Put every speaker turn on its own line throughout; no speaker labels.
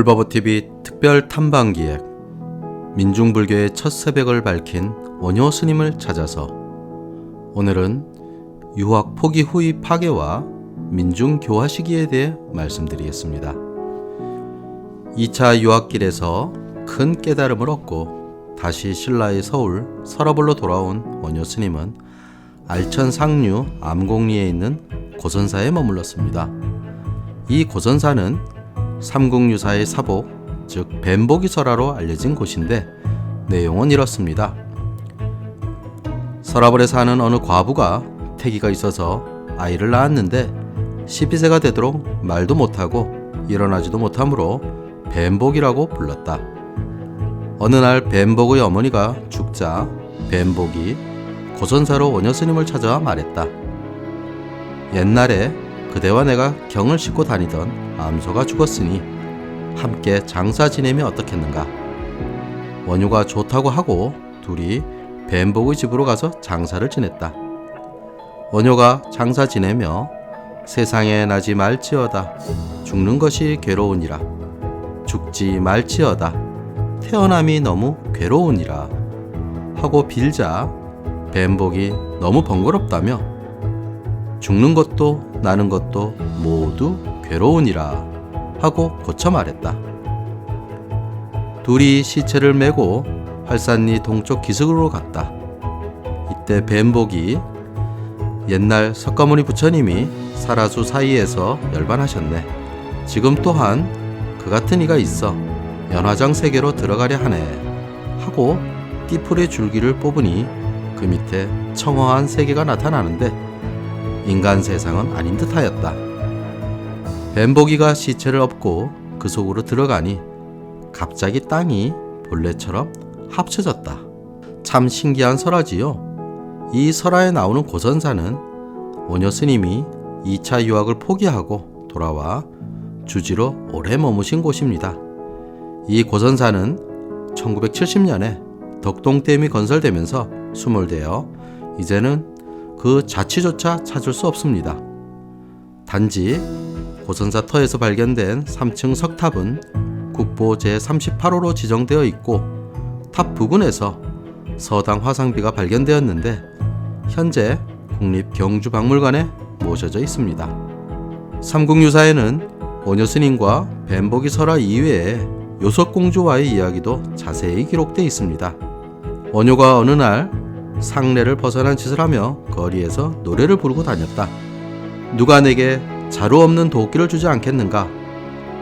불바보TV 특별 탐방 기획 민중불교의 첫 새벽을 밝힌 원효 스님을 찾아서 오늘은 유학 포기 후의 파괴와 민중 교화 시기에 대해 말씀드리겠습니다. 2차 유학길에서 큰 깨달음을 얻고 다시 신라의 서울 서라벌로 돌아온 원효 스님은 알천 상류 암곡리에 있는 고선사에 머물렀습니다. 이 고선사는 삼국유사의 사복, 즉 뱀복이설화로 알려진 곳인데 내용은 이렇습니다. 서라벌에 사는 어느 과부가 태기가 있어서 아이를 낳았는데 12세가 되도록 말도 못하고 일어나지도 못하므로 뱀복이라고 불렀다. 어느 날 뱀복의 어머니가 죽자 뱀복이 고선사로 원효스님을 찾아와 말했다. 옛날에 그대와 내가 경을 싣고 다니던 암소가 죽었으니 함께 장사 지내면 어떻겠는가? 원효가 좋다고 하고 둘이 뱀복의 집으로 가서 장사를 지냈다. 원효가 장사 지내며 세상에 나지 말지어다 죽는 것이 괴로우니라 죽지 말지어다 태어남이 너무 괴로우니라 하고 빌자 뱀복이 너무 번거롭다며 죽는 것도 나는 것도 모두 괴로우니라 하고 고쳐 말했다. 둘이 시체를 메고 활산리 동쪽 기슭으로 갔다. 이때 뱀복이 옛날 석가모니 부처님이 사라수 사이에서 열반하셨네. 지금 또한 그 같은 이가 있어 연화장 세계로 들어가려 하네. 하고 띠풀의 줄기를 뽑으니 그 밑에 청어한 세계가 나타나는데 인간 세상은 아닌 듯하였다. 뱀보기가 시체를 엎고 그 속으로 들어가니 갑자기 땅이 본래처럼 합쳐졌다. 참 신기한 설화지요. 이 설화에 나오는 고선사는 원효 스님이 2차 유학을 포기하고 돌아와 주지로 오래 머무신 곳입니다. 이 고선사는 1970년에 덕동댐이 건설되면서 수몰되어 이제는 그 자취조차 찾을 수 없습니다. 단지 고선사 터에서 발견된 3층 석탑은 국보 제38호로 지정되어 있고 탑 부근에서 서당 화상비가 발견되었는데 현재 국립경주박물관에 모셔져 있습니다. 삼국유사에는 원효스님과 뱀복이 설화 이외에 요석공주와의 이야기도 자세히 기록되어 있습니다. 원효가 어느 날 상례를 벗어난 짓을 하며 거리에서 노래를 부르고 다녔다. 누가 내게 자루 없는 도끼를 주지 않겠는가?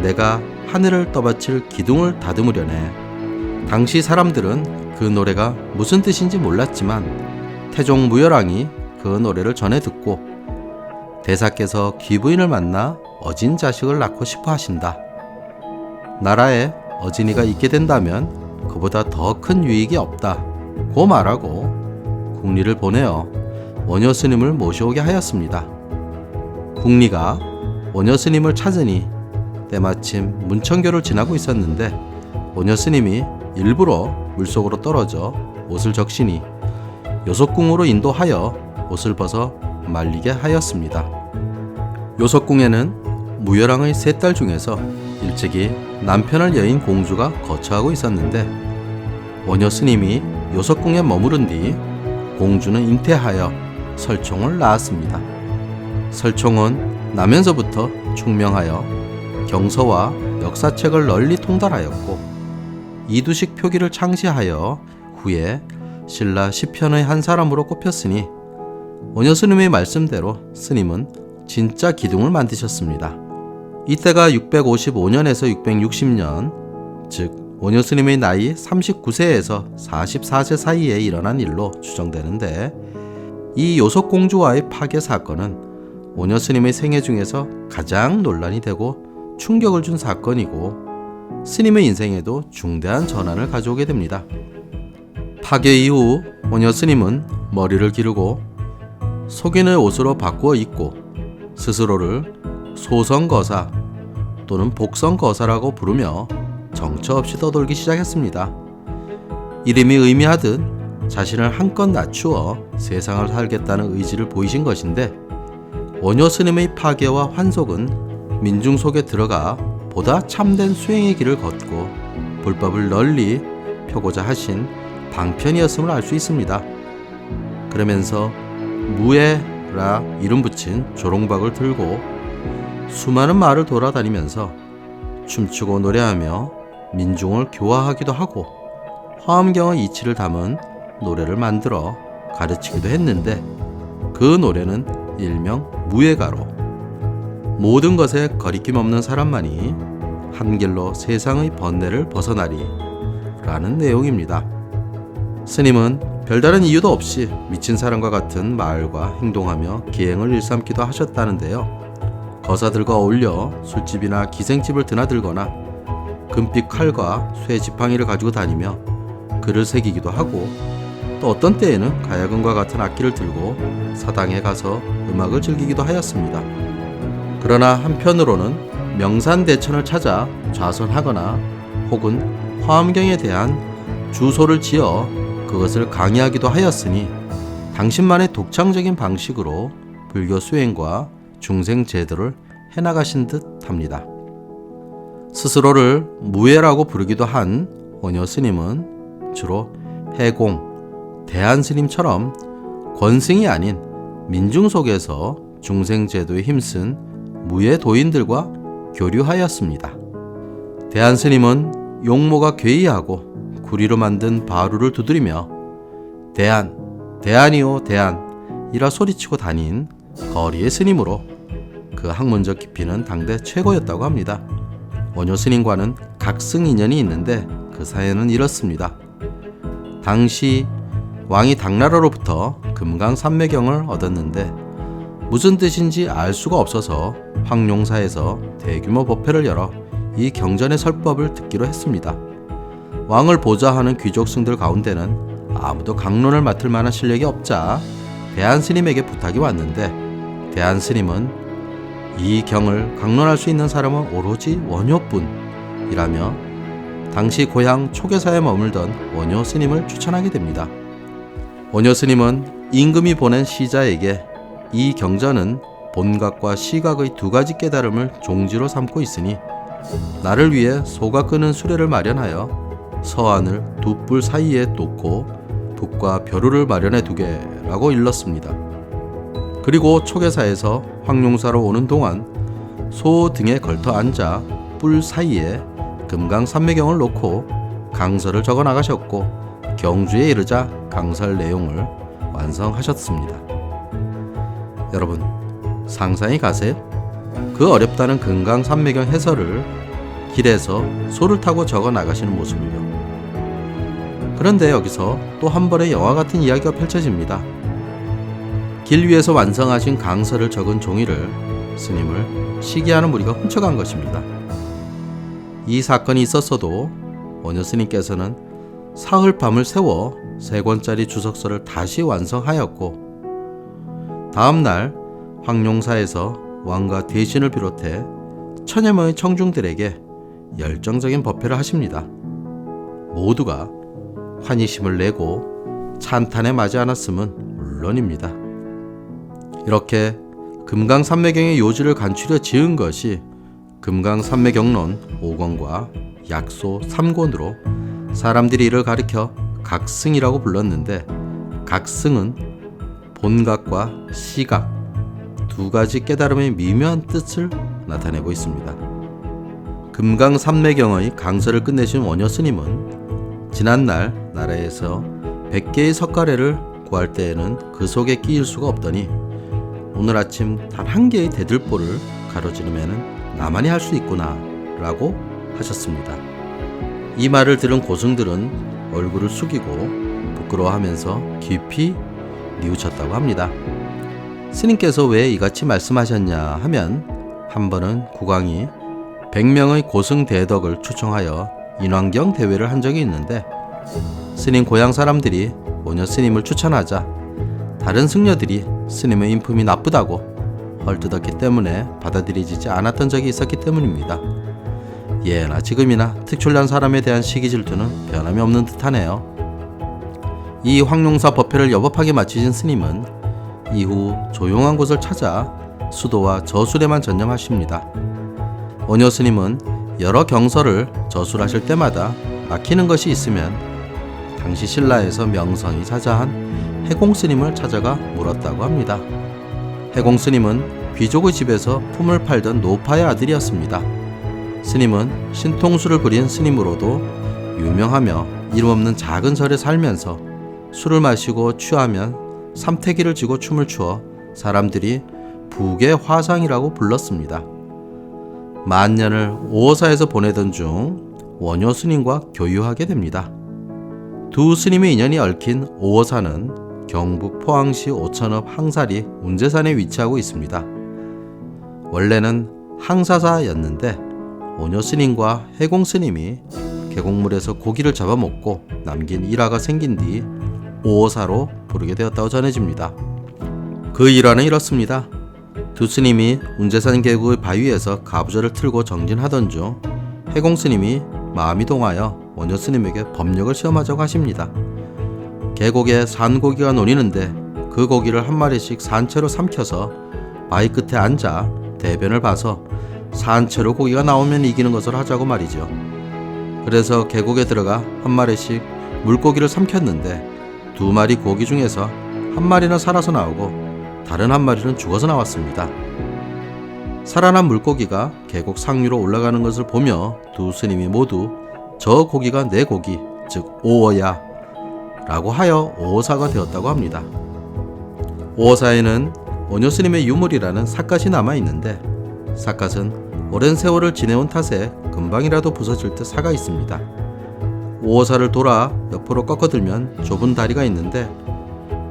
내가 하늘을 떠받칠 기둥을 다듬으려네. 당시 사람들은 그 노래가 무슨 뜻인지 몰랐지만 태종 무열왕이 그 노래를 전해 듣고 대사께서 귀부인을 만나 어진 자식을 낳고 싶어 하신다. 나라에 어진이가 있게 된다면 그보다 더 큰 유익이 없다. 고 말하고 국리를 보내어 원효 스님을 모셔오게 하였습니다. 국리가 원효 스님을 찾으니 때마침 문청교를 지나고 있었는데 원효 스님이 일부러 물속으로 떨어져 옷을 적시니 요석궁으로 인도하여 옷을 벗어 말리게 하였습니다. 요석궁에는 무열왕의 세 딸 중에서 일찍이 남편을 여인 공주가 거처하고 있었는데 원효 스님이 요석궁에 머무른 뒤 공주는 잉태하여 설총을 낳았습니다. 설총은 나면서부터 충명하여 경서와 역사책을 널리 통달하였고 이두식 표기를 창시하여 후에 신라 시편의 한 사람으로 꼽혔으니 원효 스님의 말씀대로 스님은 진짜 기둥을 만드셨습니다. 이때가 655년에서 660년, 즉 원효 스님의 나이 39세에서 44세 사이에 일어난 일로 추정되는데 이 요속 공주와의 파괴 사건은 원효 스님의 생애 중에서 가장 논란이 되고 충격을 준 사건이고 스님의 인생에도 중대한 전환을 가져오게 됩니다. 파괴 이후 원효 스님은 머리를 기르고 속인의 옷으로 바꾸어 입고 스스로를 소성거사 또는 복성거사라고 부르며 정처 없이 떠돌기 시작했습니다. 이름이 의미하듯 자신을 한껏 낮추어 세상을 살겠다는 의지를 보이신 것인데 원효 스님의 파괴와 환속은 민중 속에 들어가 보다 참된 수행의 길을 걷고 불법을 널리 펴고자 하신 방편이었음을 알 수 있습니다. 그러면서 무예라 이름 붙인 조롱박을 들고 수많은 마을을 돌아다니면서 춤추고 노래하며 민중을 교화하기도 하고 화엄경의 이치를 담은 노래를 만들어 가르치기도 했는데 그 노래는 일명 무예가로 모든 것에 거리낌 없는 사람만이 한 길로 세상의 번뇌를 벗어나리 라는 내용입니다. 스님은 별다른 이유도 없이 미친 사람과 같은 말과 행동하며 기행을 일삼기도 하셨다는데요. 거사들과 어울려 술집이나 기생집을 드나들거나 금빛 칼과 쇠 지팡이를 가지고 다니며 글을 새기기도 하고 또 어떤 때에는 가야금과 같은 악기를 들고 사당에 가서 음악을 즐기기도 하였습니다. 그러나 한편으로는 명산대천을 찾아 좌선하거나 혹은 화엄경에 대한 주소를 지어 그것을 강의하기도 하였으니 당신만의 독창적인 방식으로 불교 수행과 중생 제도를 해나가신 듯 합니다. 스스로를 무예라고 부르기도 한 원효 스님은 주로 해공, 대한 스님처럼 권승이 아닌 민중 속에서 중생 제도에 힘쓴 무예 도인들과 교류하였습니다. 대한 스님은 용모가 괴이하고 구리로 만든 바루를 두드리며 대한, 대한이요 대한 이라 소리치고 다닌 거리의 스님으로 그 학문적 깊이는 당대 최고였다고 합니다. 원효 스님과는 각승 인연이 있는데 그 사연은 이렇습니다. 당시 왕이 당나라로부터 금강 산매경을 얻었는데 무슨 뜻인지 알 수가 없어서 황룡사에서 대규모 법회를 열어 이 경전의 설법을 듣기로 했습니다. 왕을 보좌하는 귀족승들 가운데는 아무도 강론을 맡을 만한 실력이 없자 대한 스님에게 부탁이 왔는데 대한 스님은 이 경을 강론할 수 있는 사람은 오로지 원효뿐이라며 당시 고향 초계사에 머물던 원효 스님을 추천하게 됩니다. 원효 스님은 임금이 보낸 시자에게 이 경전은 본각과 시각의 두 가지 깨달음을 종지로 삼고 있으니 나를 위해 소가 끄는 수레를 마련하여 서안을 두 뿔 사이에 놓고 북과 벼루를 마련해 두게라고 일렀습니다. 그리고 초계사에서 황룡사로 오는 동안 소 등에 걸터 앉아 뿔 사이에 금강산매경을 놓고 강설을 적어 나가셨고 경주에 이르자 강설 내용을 완성하셨습니다. 여러분 상상이 가세요? 그 어렵다는 금강산매경 해설을 길에서 소를 타고 적어 나가시는 모습을요. 그런데 여기서 또 한 번의 영화 같은 이야기가 펼쳐집니다. 길 위에서 완성하신 강서를 적은 종이를 스님을 시기하는 무리가 훔쳐간 것입니다. 이 사건이 있었어도 원효 스님께서는 사흘 밤을 세워 세 권짜리 주석서를 다시 완성하였고 다음 날 황룡사에서 왕과 대신을 비롯해 천여 명의 청중들에게 열정적인 법회를 하십니다. 모두가 환희심을 내고 찬탄에 맞지 않았음은 물론입니다. 이렇게 금강산매경의 요지를 간추려 지은 것이 금강산매경론 5권과 약소 3권으로 사람들이 이를 가리켜 각승이라고 불렀는데 각승은 본각과 시각 두 가지 깨달음의 미묘한 뜻을 나타내고 있습니다. 금강산매경의 강서를 끝내신 원효 스님은 지난날 나라에서 100개의 석가래를 구할 때에는 그 속에 끼일 수가 없더니 오늘 아침 단 한 개의 대들보를 가로지르면 나만이 할 수 있구나 라고 하셨습니다. 이 말을 들은 고승들은 얼굴을 숙이고 부끄러워하면서 깊이 뉘우쳤다고 합니다. 스님께서 왜 이같이 말씀하셨냐 하면 한 번은 국왕이 100명의 고승 대덕을 초청하여 인왕경 대회를 한 적이 있는데 스님 고향 사람들이 오녀 스님을 추천하자 다른 승려들이 스님의 인품이 나쁘다고 헐뜯었기 때문에 받아들이지 않았던 적이 있었기 때문입니다. 예나 지금이나 특출난 사람에 대한 시기 질투는 변함이 없는 듯하네요. 이 황룡사 법회를 여법하게 마치신 스님은 이후 조용한 곳을 찾아 수도와 저술에만 전념하십니다. 원효 스님은 여러 경서를 저술하실 때마다 막히는 것이 있으면 당시 신라에서 명성이 자자한 해공 스님을 찾아가 물었다고 합니다. 해공 스님은 귀족의 집에서 품을 팔던 노파의 아들이었습니다. 스님은 신통수를 부린 스님으로도 유명하며 이름 없는 작은 절에 살면서 술을 마시고 취하면 삼태기를 쥐고 춤을 추어 사람들이 북의 화상이라고 불렀습니다. 만년을 오호사에서 보내던 중 원효 스님과 교유하게 됩니다. 두 스님의 인연이 얽힌 오호사는 경북 포항시 오천읍 항사리 운제산에 위치하고 있습니다. 원래는 항사사였는데 원효 스님과 해공 스님이 계곡물에서 고기를 잡아먹고 남긴 일화가 생긴 뒤 오호사로 부르게 되었다고 전해집니다. 그 일화는 이렇습니다. 두 스님이 운제산 계곡의 바위에서 가부절을 틀고 정진하던 중 해공 스님이 마음이 동하여 원효 스님에게 법력을 시험하자고 하십니다. 계곡에 산고기가 논이는데 그 고기를 한 마리씩 산채로 삼켜서 바위 끝에 앉아 대변을 봐서 산채로 고기가 나오면 이기는 것을 하자고 말이죠. 그래서 계곡에 들어가 한 마리씩 물고기를 삼켰는데 두 마리 고기 중에서 한 마리는 살아서 나오고 다른 한 마리는 죽어서 나왔습니다. 살아난 물고기가 계곡 상류로 올라가는 것을 보며 두 스님이 모두 저 고기가 내 고기, 즉 오어야 라고 하여 오호사가 되었다고 합니다. 오호사에는 원효 스님의 유물이라는 삿갓이 남아 있는데 삿갓은 오랜 세월을 지내온 탓에 금방이라도 부서질 듯 사가 있습니다. 오호사를 돌아 옆으로 꺾어들면 좁은 다리가 있는데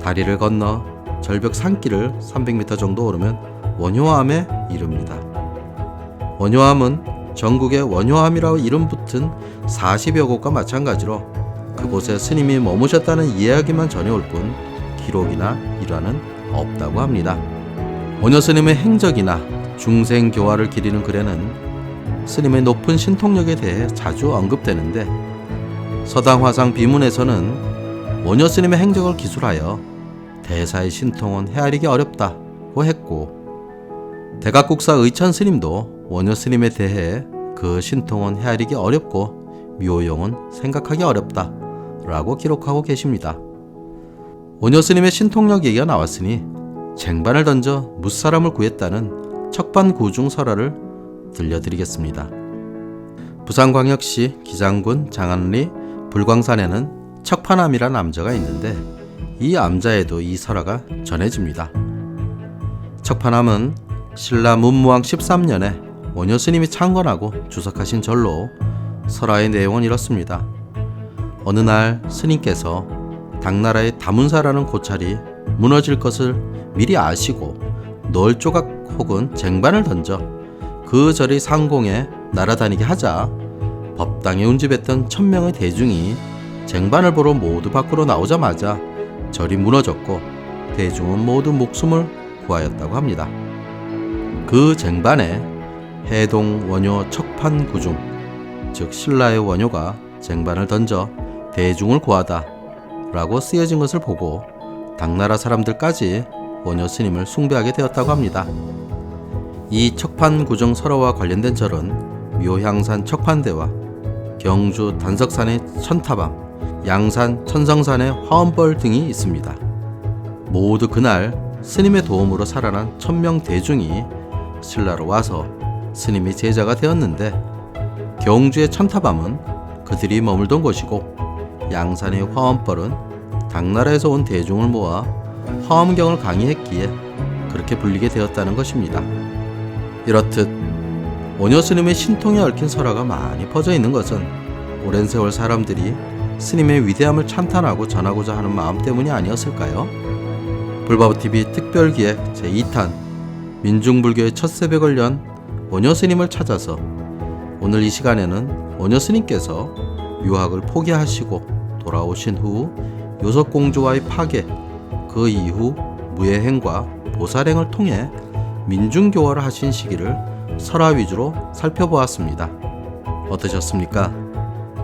다리를 건너 절벽 산길을 300m 정도 오르면 원효암에 이릅니다. 원효암은 전국에 원효암이라고 이름 붙은 40여 곳과 마찬가지로 그곳에 스님이 머무셨다는 이야기만 전해올 뿐 기록이나 일화는 없다고 합니다. 원효 스님의 행적이나 중생 교화를 기리는 글에는 스님의 높은 신통력에 대해 자주 언급되는데 서당 화상 비문에서는 원효 스님의 행적을 기술하여 대사의 신통은 헤아리기 어렵다고 했고 대각국사 의천 스님도 원효 스님에 대해 그 신통은 헤아리기 어렵고 묘용은 생각하기 어렵다 라고 기록하고 계십니다. 원효 스님의 신통력 얘기가 나왔으니 쟁반을 던져 무사람을 구했다는 척반구중 설화를 들려드리겠습니다. 부산광역시 기장군 장안리 불광산에는 척파남이란 암자가 있는데 이 암자에도 이 설화가 전해집니다. 척파남은 신라 문무왕 13년에 원효 스님이 창건하고 주석하신 절로 설화의 내용은 이렇습니다. 어느 날 스님께서 당나라의 다문사라는 고찰이 무너질 것을 미리 아시고 널 조각 혹은 쟁반을 던져 그 절의 상공에 날아다니게 하자 법당에 운집했던 천명의 대중이 쟁반을 보러 모두 밖으로 나오자마자 절이 무너졌고 대중은 모두 목숨을 구하였다고 합니다. 그 쟁반에 해동 원효 척판 구중 즉 신라의 원효가 쟁반을 던져 대중을 구하다 라고 쓰여진 것을 보고 당나라 사람들까지 원효 스님을 숭배하게 되었다고 합니다. 이 척판 구정 설화와 관련된 절은 묘향산 척판대와 경주 단석산의 천타방, 양산 천성산의 화엄벌 등이 있습니다. 모두 그날 스님의 도움으로 살아난 천명 대중이 신라로 와서 스님의 제자가 되었는데 경주의 천타밤은 그들이 머물던 곳이고 양산의 화엄벌은 당나라에서 온 대중을 모아 화엄경을 강의했기에 그렇게 불리게 되었다는 것입니다. 이렇듯 원효 스님의 신통에 얽힌 설화가 많이 퍼져 있는 것은 오랜 세월 사람들이 스님의 위대함을 찬탄하고 전하고자 하는 마음 때문이 아니었을까요? 불바보TV 특별기획 제2탄 민중불교의 첫 새벽을 연 원효 스님을 찾아서 오늘 이 시간에는 원효 스님께서 유학을 포기하시고 돌아오신 후 요석공주와의 파괴, 그 이후 무예행과 보살행을 통해 민중교화를 하신 시기를 설화 위주로 살펴보았습니다. 어떠셨습니까?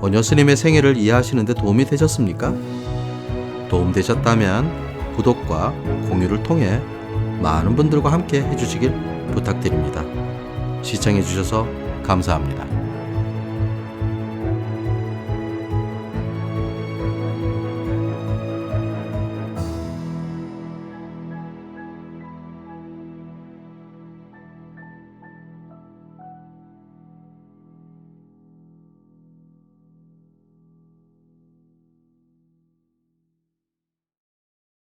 원효 스님의 생애를 이해하시는 데 도움이 되셨습니까? 도움되셨다면 구독과 공유를 통해 많은 분들과 함께 해주시길 부탁드립니다. 시청해주셔서 감사합니다.